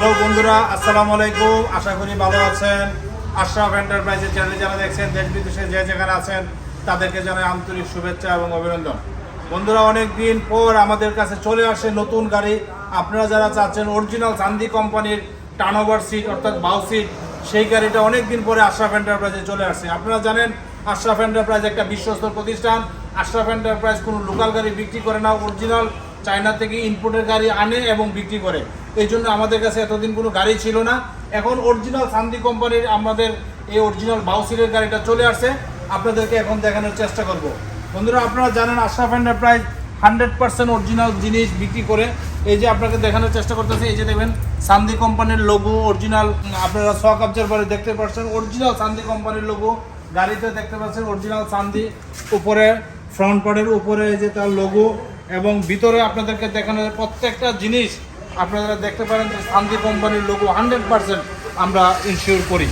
Hello বন্ধুরা, আসসালামু আলাইকুম। আশা করি ভালো আছেন। আশরাফ এন্টারপ্রাইজের চ্যানেলে যারা দেখছেন, দেশ বিদেশে যে যেখানে আছেন, তাদেরকে জানাই আন্তরিক শুভেচ্ছা এবং অভিনন্দন। বন্ধুরা অনেক দিন পর আমাদের কাছে চলে আসে নতুন গাড়ি। আপনারা যারা চাচ্ছেন অরিজিনাল চান্দি কোম্পানির টার্নওভার সিট অর্থাৎ বাউ সিট সেই গাড়িটা অনেক দিন পরে আশরাফ এন্টারপ্রাইজে চলে আসছে। আপনারা জানেন, আশরাফ এন্টারপ্রাইজ একটা বিশ্বস্ত প্রতিষ্ঠান। আশরাফ এন্টারপ্রাইজ কোনো লোকাল গাড়ি বিক্রি করে না অরিজিনাল চায়না থেকে ইনপুটের গাড়ি আনে এবং বিক্রি করে। এই জন্য আমাদের কাছে এতদিন কোনো গাড়ি ছিল না। এখন অরিজিনাল সান্দি কোম্পানির আমাদের এই অরিজিনাল বাউসিলের গাড়িটা চলে আসছে। আপনাদেরকে এখন দেখানোর চেষ্টা করব। বন্ধুরা, আপনারা জানেন Ashraf enterprise hundred percent original জিনিস বিক্রি করে। এই যে আপনাকে দেখানোর চেষ্টা করতেছে, এই যে দেখবেন সান্দি কোম্পানির লোগো অরিজিনাল আপনারা সক অবজার পরে দেখতে পাচ্ছেন অরিজিনাল সান্দি কোম্পানির লোগো গাড়িতে দেখতে পাচ্ছেন অরিজিনাল সান্দি উপরে ফ্রন্ট পার্টের উপরে যে তার লোগো এবং ভিতরে আপনাদেরকে দেখানো প্রত্যেকটা জিনিস আপনারা দেখতে পারেন যে শান্তি কোম্পানির লোগো হান্ড্রেড পার্সেন্ট আমরা ইনশিওর করি।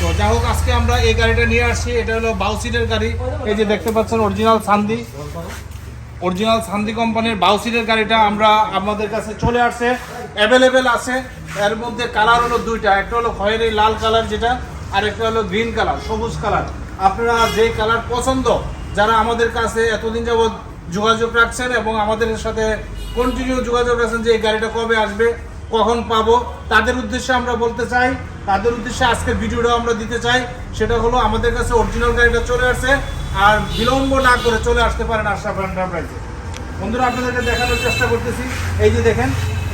তো যাই হোক, আজকে আমরা এই গাড়িটা নিয়ে আসছি। এটা হলো বাউসিটের গাড়ি। এই যে দেখতে পাচ্ছেন অরিজিনাল সান্দি। অরিজিনাল সান্দি কোম্পানির বাউসিটের গাড়িটা আমরা আমাদের কাছে চলে আসছে। অ্যাভেলেবেল আছে। এর মধ্যে কালার হলো দুইটা। একটা হলো খয়েরি লাল কালার যেটা, আর একটা হলো গ্রিন কালার সবুজ কালার আপনারা যে কালার পছন্দ, যারা আমাদের কাছে এতদিন যাবৎ যোগাযোগ রাখছেন এবং আমাদের সাথে কন্টিনিউ যোগাযোগ রাখছেন যে এই গাড়িটা কবে আসবে, কখন পাবো, তাদের উদ্দেশ্যে আমরা বলতে চাই, তাদের উদ্দেশ্যে আজকে ভিডিওটা আমরা দিতে চাই, সেটা হলো আমাদের কাছে অরিজিনাল গাড়িটা চলে আসছে, আর বিলম্ব না করে চলে আসতে পারেন আশরাফ এন্টারপ্রাইজে বন্ধুরা, আপনাদেরকে দেখানোর চেষ্টা করতেছি। এই যে দেখেন,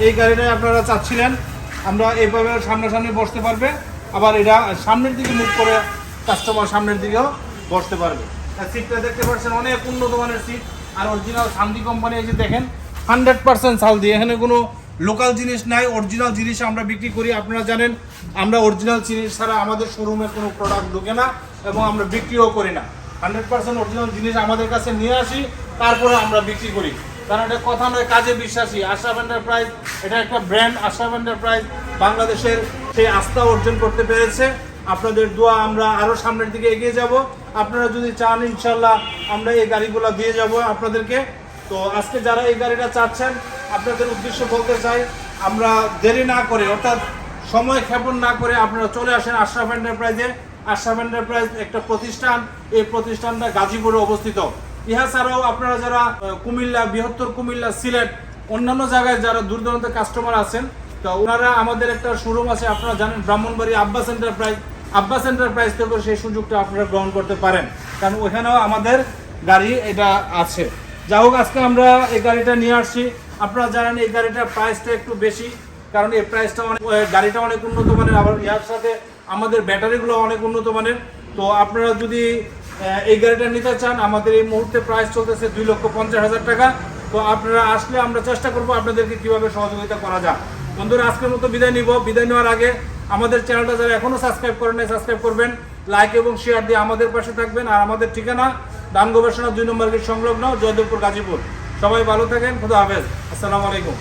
এই গাড়িটাই আপনারা চাচ্ছিলেন, আমরা এইভাবে সামনাসামনি বসতে পারবে, আবার এটা সামনের দিকে মুখ করে কাস্টমার সামনের দিকেও বসতে পারবে। সিটটা দেখতে পাচ্ছেন, অনেক উন্নত মানের সিট আর অরিজিনাল সান্দি কোম্পানি এসে দেখেন হান্ড্রেড পার্সেন্ট সালদি এখানে কোনো লোকাল জিনিস নাই অরিজিনাল জিনিস আমরা বিক্রি করি। আপনারা জানেন, আমরা অরিজিনাল জিনিস ছাড়া আমাদের শোরুমে কোনো প্রোডাক্ট ঢোকে না এবং আমরা বিক্রিও করি না। হান্ড্রেড পার্সেন্ট অরিজিনাল জিনিস আমাদের কাছে নিয়ে আসি, তারপরে আমরা বিক্রি করি। কারণ এটা কথা নয়, কাজে বিশ্বাসী। আশরাফ এন্টারপ্রাইজ এটা একটা ব্র্যান্ড আশরাফ এন্টারপ্রাইজ বাংলাদেশের সেই আস্থা অর্জন করতে পেরেছে। আপনাদের দোয়া আমরা আরও সামনের দিকে এগিয়ে যাব। আপনারা যদি চান ইনশাল্লাহ আমরা এই গাড়িগুলো দিয়ে যাব আপনাদেরকে। তো আজকে যারা এই গাড়িটা চাচ্ছেন, আপনাদের উদ্দেশ্য বলতে চাই, আমরা দেরি না করে, অর্থাৎ সময় ক্ষেপণ না করে আপনারা চলে আসেন আশরাফ এন্টারপ্রাইজে। আশরাফ এন্টারপ্রাইজ একটা প্রতিষ্ঠান, এই প্রতিষ্ঠানটা গাজীপুরে অবস্থিত। ইহা ছাড়াও আপনারা যারা কুমিল্লা, বৃহত্তর কুমিল্লা, সিলেট, অন্যান্য জায়গায় যারা দূর দূরান্ত কাস্টমার আছেন, তো ওনারা আমাদের একটা শোরুম আছে, আপনারা জানেন ব্রাহ্মণবাড়ি আব্বাস এন্টারপ্রাইজ। আব্বাস এন্টারপ্রাইজ থেকেও সেই সুযোগটা আপনারা গ্রহণ করতে পারেন। কারণ ওখানেও আমাদের গাড়ি এটা আছে। যা হোক, আজকে আমরা এই গাড়িটা নিয়ে আসছি। আপনারা জানেন এই গাড়িটার প্রাইসটা একটু বেশি, কারণ এই প্রাইসটা অনেক গাড়িটা অনেক উন্নত মানের। আবার ইয়ার সাথে আমাদের ব্যাটারিগুলো অনেক উন্নত মানের। তো আপনারা যদি এই গাড়িটা নিতে চান, আমাদের এই মুহূর্তে প্রাইস চলতেছে দুই লক্ষ পঞ্চাশ হাজার টাকা। তো আপনারা আসলে আমরা চেষ্টা করব আপনাদেরকে কীভাবে সহযোগিতা করা যায়। বন্ধুরা, আজকের মতো বিদায় নিব। বিদায় নেওয়ার আগে আমাদের চ্যানেলটা যারা এখনও সাবস্ক্রাইব করেন নাই, সাবস্ক্রাইব করবেন। লাইক এবং শেয়ার দিয়ে আমাদের পাশে থাকবেন। আর আমাদের ঠিকানা দান গবেষণা দুই নম্বর সংলগ্ন, জয়দেবপুর গাজীপুর। সবাই ভালো থাকেন। খুদা হাফেজ। আসসালামু আলাইকুম।